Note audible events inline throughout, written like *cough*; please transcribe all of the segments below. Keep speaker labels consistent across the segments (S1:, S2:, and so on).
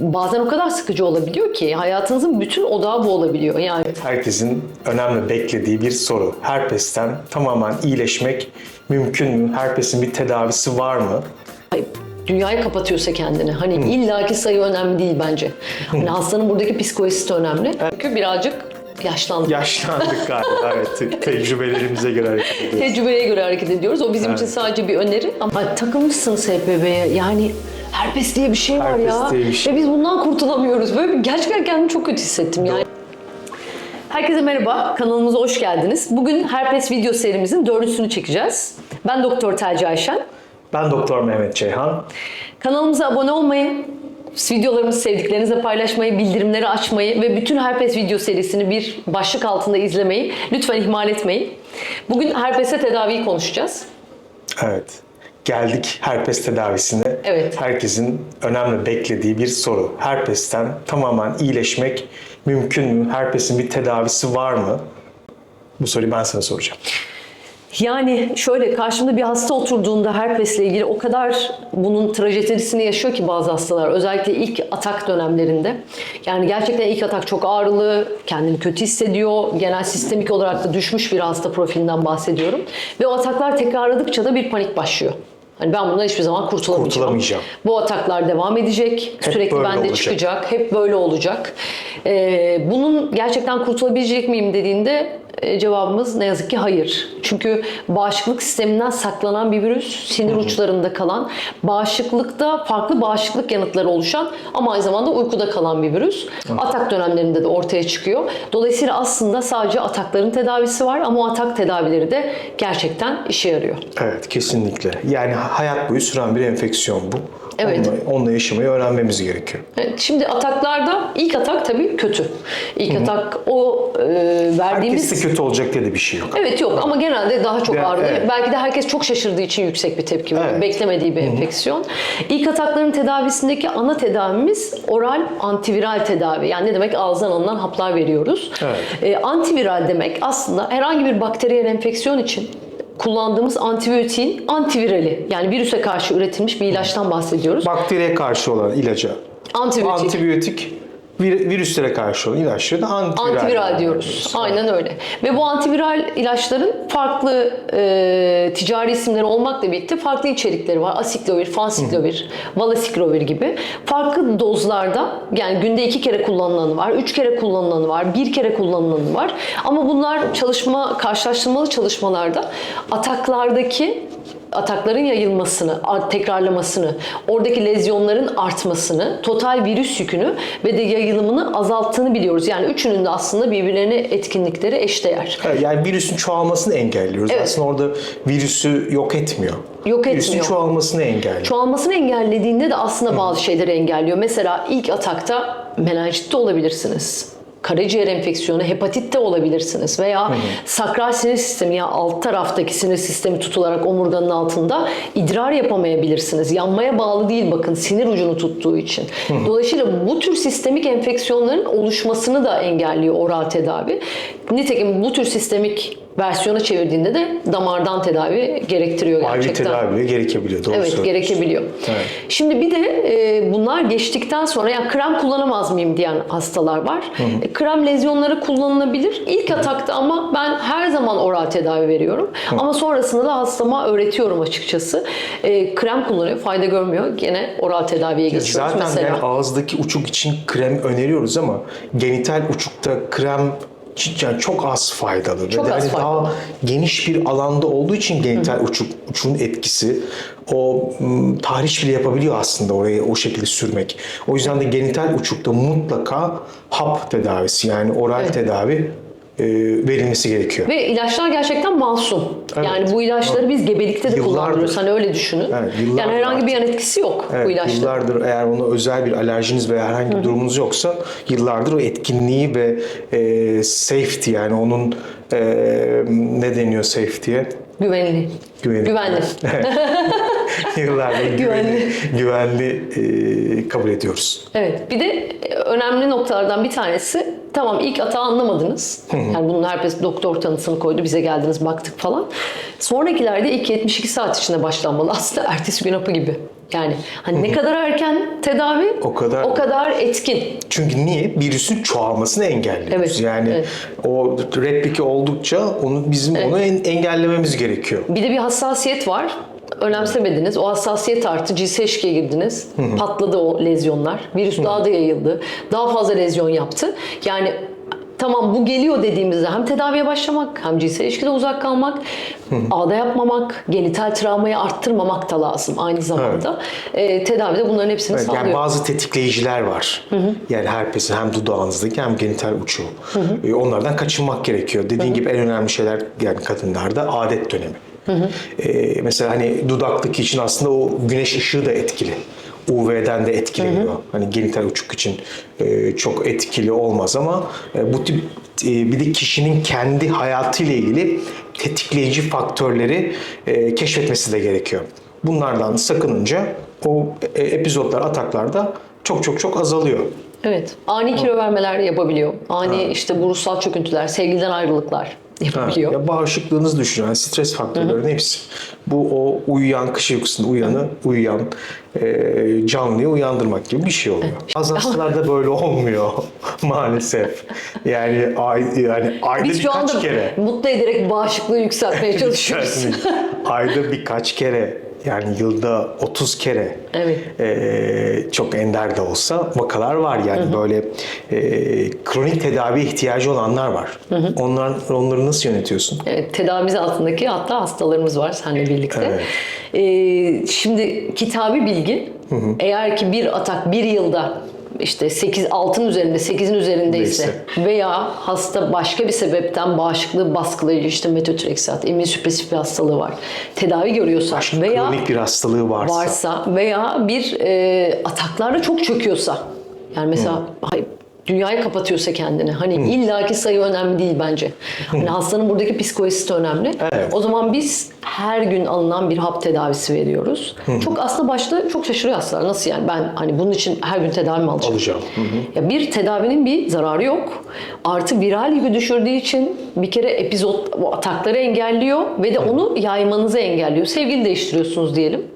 S1: Bazen o kadar sıkıcı olabiliyor ki hayatınızın bütün odağı bu olabiliyor. Yani
S2: Herkesin önemli beklediği bir soru. Herpesten tamamen iyileşmek mümkün mü? Herpesin bir tedavisi var mı?
S1: dünyayı kapatıyorsa kendini. Hani illaki sayı önemli değil bence. Hani hastanın buradaki psikolojisi de önemli. Çünkü birazcık yaşlandık.
S2: Yaşlandık galiba evet. *laughs* Tecrübelerimize göre hareket ediyoruz.
S1: Tecrübeye göre hareket ediyoruz. O bizim için
S2: Evet.
S1: sadece bir öneri. Ama takılmışsınız HPV'ye. Yani herpes diye bir şey var
S2: Herpes
S1: ya.
S2: diye bir şey.
S1: Ve biz bundan kurtulamıyoruz. Böyle bir- gerçekten kendimi çok kötü hissettim yani. Herkese merhaba, kanalımıza hoş geldiniz. Bugün herpes video serimizin dördüncüsünü çekeceğiz. Ben Doktor Telci Ayşen.
S2: Ben Doktor Mehmet Ceyhan.
S1: Kanalımıza abone olmayı, videolarımızı sevdiklerinizle paylaşmayı, bildirimleri açmayı ve bütün herpes video serisini bir başlık altında izlemeyi lütfen ihmal etmeyin. Bugün herpese tedaviyi konuşacağız.
S2: Evet. Geldik herpes tedavisine.
S1: Evet.
S2: Herkesin önemli beklediği bir soru. Herpesten tamamen iyileşmek mümkün mü? Herpesin bir tedavisi var mı? Bu soruyu ben sana soracağım.
S1: Yani şöyle karşımda bir hasta oturduğunda herpesle ilgili o kadar bunun trajedisini yaşıyor ki bazı hastalar. Özellikle ilk atak dönemlerinde. Yani gerçekten ilk atak çok ağrılı, kendini kötü hissediyor. Genel sistemik olarak da düşmüş bir hasta profilinden bahsediyorum. Ve o ataklar tekrarladıkça da bir panik başlıyor. Hani ben bundan hiçbir zaman kurtulamayacağım.
S2: Kurtulamayacağım.
S1: Bu ataklar devam edecek.
S2: Hep
S1: sürekli bende
S2: olacak.
S1: çıkacak. Hep böyle olacak. Ee, bunun gerçekten kurtulabilecek miyim dediğinde cevabımız ne yazık ki hayır. Çünkü bağışıklık sisteminden saklanan bir virüs, sinir uçlarında kalan, bağışıklıkta farklı bağışıklık yanıtları oluşan ama aynı zamanda uykuda kalan bir virüs. Atak dönemlerinde de ortaya çıkıyor. Dolayısıyla aslında sadece atakların tedavisi var ama o atak tedavileri de gerçekten işe yarıyor.
S2: Evet kesinlikle. Yani hayat boyu süren bir enfeksiyon bu.
S1: Evet.
S2: Onunla, onunla yaşamayı öğrenmemiz gerekiyor.
S1: Evet, Şimdi ataklarda ilk atak tabii kötü. İlk atak o e, verdiğimiz...
S2: Kötü olacak diye de bir şey yok.
S1: Evet yok ama genelde daha çok
S2: Ya,
S1: ağrılı.
S2: evet.
S1: Belki de herkes çok şaşırdığı için yüksek bir tepki veriyor.
S2: Evet.
S1: Beklemediği bir enfeksiyon. İlk atakların tedavisindeki ana tedavimiz oral antiviral tedavi. Yani ne demek? Ağızdan alınan haplar veriyoruz.
S2: Evet.
S1: E, antiviral demek aslında herhangi bir bakteriyel enfeksiyon için kullandığımız antibiyotiğin antivirali. Yani virüse karşı üretilmiş bir ilaçtan bahsediyoruz.
S2: Bakteriye karşı olan ilaca
S1: Antibiyotik.
S2: antibiyotik, vir- virüslere karşı olan ilaçlara da antiviral,
S1: Antiviral diyoruz. Aynen öyle. Ve bu antiviral ilaçların farklı e, ticari isimleri olmakla birlikte farklı içerikleri var. Asiklovir, fansiklovir, valasiklovir gibi. Farklı dozlarda yani günde iki kere kullanılanı var, üç kere kullanılanı var, bir kere kullanılanı var. Ama bunlar çalışma, karşılaştırmalı çalışmalarda ataklardaki atakların yayılmasını, tekrarlamasını, oradaki lezyonların artmasını, total virüs yükünü ve de yayılımını azalttığını biliyoruz. Yani üçünün de aslında birbirlerine etkinlikleri eşdeğer.
S2: Evet, yani virüsün çoğalmasını engelliyoruz.
S1: Evet.
S2: Aslında orada virüsü yok etmiyor.
S1: Yok
S2: Virüsün
S1: etmiyor.
S2: çoğalmasını engelliyor.
S1: Çoğalmasını engellediğinde de aslında bazı şeyleri engelliyor. Mesela ilk atakta menenjitte olabilirsiniz. Karaciğer enfeksiyonu, hepatitte olabilirsiniz veya sakral sinir sistemi ya alt taraftaki sinir sistemi tutularak omurganın altında idrar yapamayabilirsiniz. Yanmaya bağlı değil bakın sinir ucunu tuttuğu için. Dolayısıyla bu tür sistemik enfeksiyonların oluşmasını da engelliyor oral tedavi. Nitekim bu tür sistemik versiyona çevirdiğinde de damardan tedavi gerektiriyor
S2: Ayrı
S1: gerçekten.
S2: tedavi bile gerekebiliyor. Doğru
S1: Evet gerekebiliyor.
S2: Evet.
S1: Şimdi bir de e, bunlar geçtikten sonra ya krem kullanamaz mıyım diyen hastalar var. E, krem lezyonları kullanılabilir. İlk atakta ama ben her zaman oral tedavi veriyorum. Ama sonrasında da hastama öğretiyorum açıkçası. E, krem kullanıyor, fayda görmüyor. Gene oral tedaviye geçiyoruz
S2: Zaten
S1: mesela.
S2: yani ağızdaki uçuk için krem öneriyoruz ama genital uçukta krem yani çok az faydalı.
S1: Çok
S2: Ve
S1: az
S2: yani
S1: faydalı.
S2: daha geniş bir alanda olduğu için genital uçuk uçuğun etkisi o m, tahriş bile yapabiliyor aslında oraya o şekilde sürmek. O yüzden de genital uçukta mutlaka hap tedavisi yani oral
S1: Evet.
S2: tedavi e, verilmesi gerekiyor.
S1: Ve ilaçlar gerçekten masum.
S2: Evet.
S1: Yani bu ilaçları biz gebelikte de
S2: Yıllardır.
S1: kullanıyoruz. Hani öyle düşünün.
S2: Evet,
S1: yani herhangi bir yan etkisi yok bu
S2: Evet,
S1: ilaçların.
S2: yıllardır eğer ona özel bir alerjiniz veya herhangi bir durumunuz yoksa yıllardır o etkinliği ve e, safety yani onun e, ne deniyor safety'ye?
S1: Güvenli.
S2: Güvenli.
S1: Güvenli. *laughs*
S2: Yıllardır güvenli, güvenli e, kabul ediyoruz.
S1: Evet. Bir de e, önemli noktalardan bir tanesi tamam ilk atağı anlamadınız. Yani bunun herkes doktor tanısını koydu. Bize geldiniz baktık falan. Sonrakilerde ilk 72 saat içinde başlanmalı. *laughs* Aslında ertesi gün hapı gibi. Yani hani ne kadar erken tedavi
S2: O kadar-
S1: o kadar etkin.
S2: Çünkü niye? Virüsün çoğalmasını engelliyoruz.
S1: Evet,
S2: Yani
S1: evet.
S2: o replike oldukça onu bizim onu en- engellememiz gerekiyor.
S1: Bir de bir hassasiyet var. Önemsemediniz. O hassasiyet arttı. Cinsel ilişkiye girdiniz. Patladı o lezyonlar. Virüs daha da yayıldı. Daha fazla lezyon yaptı. Yani tamam bu geliyor dediğimizde hem tedaviye başlamak hem cinsel ilişkide uzak kalmak, ağda yapmamak, genital travmayı arttırmamak da lazım aynı zamanda. Ee, tedavide bunların hepsini
S2: Evet,
S1: sağlıyor.
S2: yani bazı tetikleyiciler var. Yani herpesin hem dudağınızdaki hem genital uçu. Ee, Onlardan kaçınmak gerekiyor. Dediğin gibi en önemli şeyler yani kadınlarda adet dönemi. Ee, mesela hani dudaktaki için aslında o güneş ışığı da etkili. UV'den de etkileniyor. Hani genital uçuk için e, çok etkili olmaz ama e, bu tip e, bir de kişinin kendi hayatıyla ilgili tetikleyici faktörleri e, keşfetmesi de gerekiyor. Bunlardan sakınınca o e, epizotlar, ataklarda çok çok çok azalıyor.
S1: Evet. Ani kilo vermeler yapabiliyor. Ani işte bu ruhsal çöküntüler, sevgiliden ayrılıklar yapabiliyor.
S2: Ya bağışıklığınızı düşünün. Yani stres faktörlerinin hepsi. Bu o uyuyan, kış uykusunda uyanı, uyuyan e, canlıyı uyandırmak gibi bir şey oluyor. Bazı hastalarda böyle olmuyor *laughs* maalesef. Yani ay, yani ayda
S1: Biz
S2: birkaç kere.
S1: mutlu ederek bağışıklığı yükseltmeye *laughs* çalışıyoruz. *laughs*
S2: ayda birkaç kere yani yılda 30 kere
S1: Evet.
S2: e, çok ender de olsa vakalar var yani böyle e, kronik tedavi ihtiyacı olanlar var. Onlar onları nasıl yönetiyorsun?
S1: Evet, tedavimiz altındaki hatta hastalarımız var seninle birlikte. Ee, şimdi kitabi bilgi eğer ki bir atak bir yılda işte 8 6'ın üzerinde 8'in üzerindeyse veya hasta başka bir sebepten bağışıklığı baskılayıcı işte metotrexat, immünsüpresif bir hastalığı var. Tedavi görüyorsa veya
S2: Kronik bir hastalığı varsa.
S1: varsa veya bir e, ataklarla çok çöküyorsa yani mesela hay- dünyayı kapatıyorsa kendini hani illaki sayı önemli değil bence. Hani hastanın buradaki psikolojisi de önemli.
S2: Evet.
S1: O zaman biz her gün alınan bir hap tedavisi veriyoruz. Çok aslında başta çok şaşırıyor hastalar. Nasıl yani ben hani bunun için her gün tedavi mi alacağım?
S2: Alacağım.
S1: Ya bir tedavinin bir zararı yok. Artı viral yükü düşürdüğü için bir kere epizot atakları engelliyor ve de onu yaymanızı engelliyor. Sevgili değiştiriyorsunuz diyelim.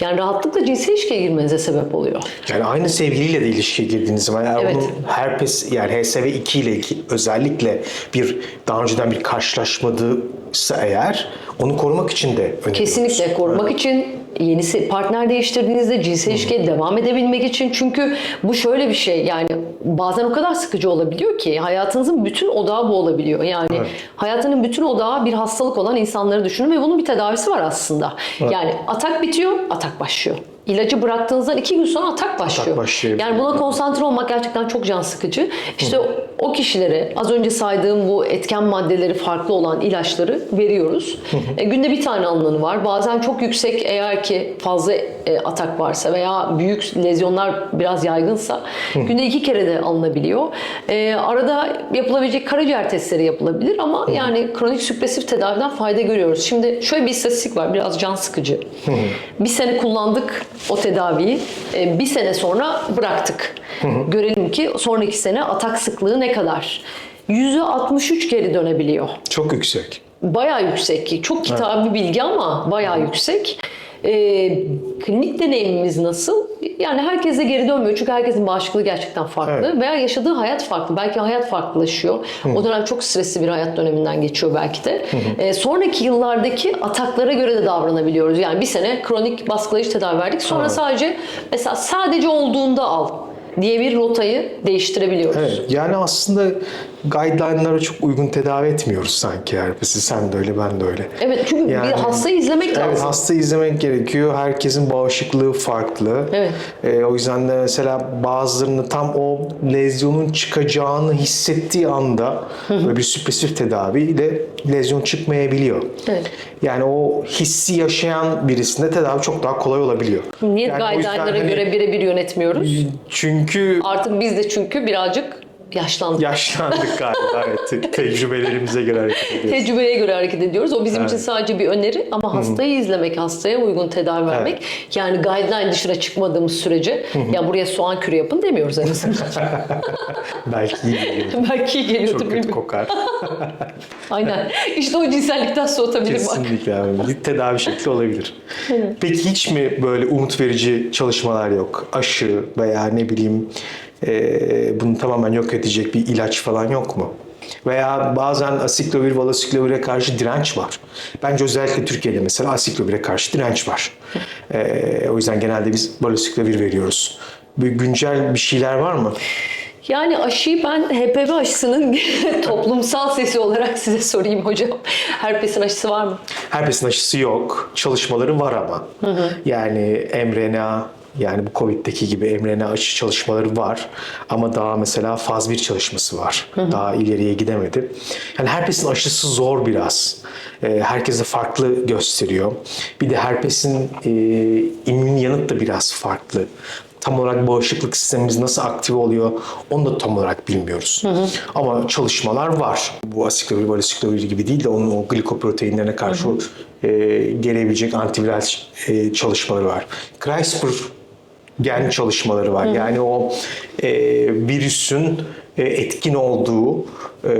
S1: Yani rahatlıkla cinsel ilişkiye girmenize sebep oluyor.
S2: Yani aynı sevgiliyle de ilişkiye girdiğiniz zaman eğer
S1: Evet.
S2: onun herpes yani HSV 2 ile özellikle bir daha önceden bir karşılaşmadıysa eğer onu korumak için de önemli.
S1: Kesinlikle korumak için yenisi partner değiştirdiğinizde cinsel ilişkiye devam edebilmek için çünkü bu şöyle bir şey yani bazen o kadar sıkıcı olabiliyor ki hayatınızın bütün odağı bu olabiliyor. Yani hayatının bütün odağı bir hastalık olan insanları düşünün ve bunun bir tedavisi var aslında. Yani atak bitiyor, atak başlıyor. İlacı bıraktığınızdan iki gün sonra atak başlıyor.
S2: başlayabiliyor.
S1: yani buna konsantre olmak gerçekten çok can sıkıcı. İşte o kişilere az önce saydığım bu etken maddeleri farklı olan ilaçları veriyoruz. E, günde bir tane alınanı var. Bazen çok yüksek eğer ki fazla e, atak varsa veya büyük lezyonlar biraz yaygınsa günde iki kere de alınabiliyor. E, arada yapılabilecek karaciğer testleri yapılabilir ama yani kronik süpresif tedaviden fayda görüyoruz. Şimdi şöyle bir istatistik var biraz can sıkıcı. bir sene kullandık o tedaviyi. E, bir sene sonra bıraktık. Görelim ki sonraki sene atak sıklığı ne kadar? %63 geri dönebiliyor.
S2: Çok yüksek.
S1: Bayağı yüksek ki. Çok kitabi bilgi ama bayağı yüksek. Ee, klinik deneyimimiz nasıl? Yani herkese geri dönmüyor çünkü herkesin bağışıklığı gerçekten farklı
S2: Evet.
S1: veya yaşadığı hayat farklı. Belki hayat farklılaşıyor. O dönem çok stresli bir hayat döneminden geçiyor belki de. Ee, sonraki yıllardaki ataklara göre de davranabiliyoruz. Yani bir sene kronik baskılayıcı tedavi verdik. Sonra sadece mesela sadece olduğunda al diye bir rotayı değiştirebiliyoruz.
S2: Evet, yani aslında guideline'lara çok uygun tedavi etmiyoruz sanki herpesi. Sen de öyle, ben de öyle.
S1: Evet çünkü bir
S2: Yani-
S1: hastayı izlemek
S2: Evet,
S1: lazım.
S2: hasta izlemek gerekiyor. Herkesin bağışıklığı farklı.
S1: Evet.
S2: Ee, o yüzden de mesela bazılarını tam o lezyonun çıkacağını hissettiği anda böyle bir süpresif tedaviyle lezyon çıkmayabiliyor.
S1: Evet.
S2: Yani o hissi yaşayan birisinde tedavi çok daha kolay olabiliyor.
S1: Niye
S2: Yani
S1: guideline'lara
S2: hani-
S1: göre birebir yönetmiyoruz?
S2: Çünkü
S1: Artık biz de çünkü birazcık yaşlandık.
S2: Yaşlandık galiba evet. *laughs* Tecrübelerimize göre hareket ediyoruz.
S1: Tecrübeye göre hareket ediyoruz. O bizim için sadece bir öneri ama hastayı izlemek, hastaya uygun tedavi vermek. Yani guideline dışına çıkmadığımız sürece ya buraya soğan kürü yapın demiyoruz en azından. *laughs*
S2: Belki iyi geliyor. *laughs*
S1: Belki iyi geliyordur
S2: Çok kötü
S1: bilmiyorum.
S2: kokar.
S1: Aynen. İşte o cinsellikten soğutabilir bak.
S2: Kesinlikle abi. Bir tedavi şekli olabilir. Peki hiç mi böyle umut verici çalışmalar yok? Aşı veya ne bileyim e, bunu tamamen yok edecek bir ilaç falan yok mu? Veya bazen asiklovir, valasiklovire karşı direnç var. Bence özellikle Türkiye'de mesela asiklovire karşı direnç var. E, o yüzden genelde biz valasiklovir veriyoruz. Bir güncel bir şeyler var mı?
S1: Yani aşıyı ben HPV aşısının *laughs* toplumsal sesi olarak size sorayım hocam. Herpesin aşısı var mı?
S2: Herpesin aşısı yok. Çalışmaları var ama. Yani mRNA yani bu Covid'deki gibi mRNA aşı çalışmaları var. Ama daha mesela faz 1 çalışması var. Daha ileriye gidemedi. Yani herpesin aşısı zor biraz. Ee, Herkese farklı gösteriyor. Bir de herpesin e, immün yanıt da biraz farklı. Tam olarak bağışıklık sistemimiz nasıl aktive oluyor onu da tam olarak bilmiyoruz. Ama çalışmalar var. Bu asiklovir, valasiklovir gibi değil de onun o glikoproteinlerine karşı e, gelebilecek antiviral e, çalışmaları var. CRISPR gen çalışmaları var. Yani o e, virüsün e, etkin olduğu e,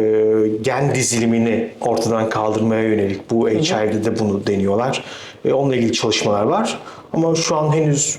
S2: gen dizilimini ortadan kaldırmaya yönelik bu HIV'de de bunu deniyorlar. E, onunla ilgili çalışmalar var. Ama şu an henüz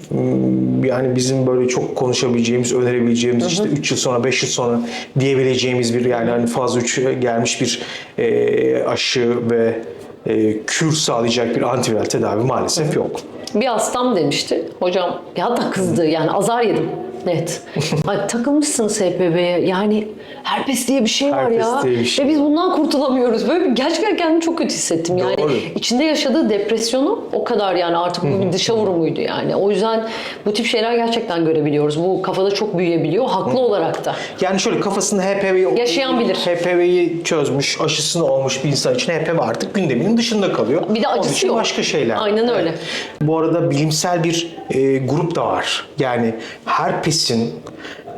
S2: yani bizim böyle çok konuşabileceğimiz, önerebileceğimiz işte 3 yıl sonra, 5 yıl sonra diyebileceğimiz bir yani hani faz 3 gelmiş bir e, aşı ve e, kür sağlayacak bir antiviral tedavi maalesef yok.
S1: Bir hastam demişti. Hocam ya da kızdı yani azar yedim. Net. *laughs* Ay, takılmışsınız HPV'ye. Yani herpes diye bir şey var
S2: Herpes
S1: ya.
S2: diye bir şey.
S1: Ve biz bundan kurtulamıyoruz. Böyle bir, gerçekten kendimi çok kötü hissettim. Yani
S2: Doğru.
S1: içinde yaşadığı depresyonu o kadar yani artık bu bir *laughs* dışa vurumuydu yani. O yüzden bu tip şeyler gerçekten görebiliyoruz. Bu kafada çok büyüyebiliyor. Haklı olarak da.
S2: Yani şöyle kafasında HPV'yi
S1: Yaşayan bilir.
S2: HPV'yi çözmüş, aşısını olmuş bir insan için HPV artık gündeminin dışında kalıyor.
S1: Bir de
S2: Onun
S1: acısı
S2: için
S1: yok.
S2: başka şeyler.
S1: Aynen öyle.
S2: Bu arada bilimsel bir e, grup da var. Yani herpesin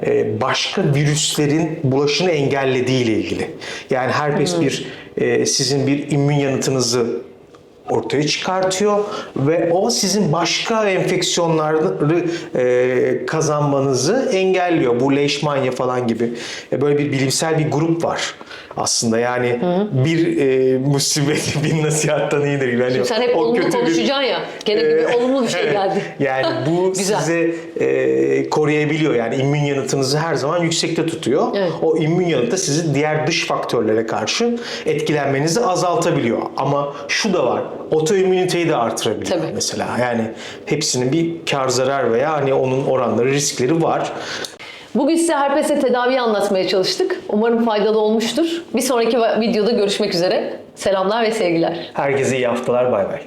S2: e, başka virüslerin bulaşını engellediği ile ilgili. Yani herpes bir e, sizin bir immün yanıtınızı ortaya çıkartıyor ve o sizin başka enfeksiyonları e, kazanmanızı engelliyor. Bu leishmania falan gibi E, böyle bir bilimsel bir grup var aslında. Yani bir e, musibet *laughs* bin nasihattan iyidir. Yani
S1: Şimdi sen hep
S2: o
S1: olumlu
S2: kötü bir-
S1: konuşacaksın ya. Gene bir
S2: Ee,
S1: olumlu bir şey geldi.
S2: Yani bu *laughs* size e, koruyabiliyor. Yani immün yanıtınızı her zaman yüksekte tutuyor.
S1: Evet.
S2: O immün yanıt da sizi diğer dış faktörlere karşı etkilenmenizi azaltabiliyor. Ama şu da var. Otoimmüniteyi de artırabiliyor
S1: Tabii.
S2: mesela. Yani hepsinin bir kar zarar veya hani onun oranları, riskleri var.
S1: Bugün size herpese tedaviyi anlatmaya çalıştık. Umarım faydalı olmuştur. Bir sonraki videoda görüşmek üzere. Selamlar ve sevgiler.
S2: Herkese iyi haftalar. Bay bay.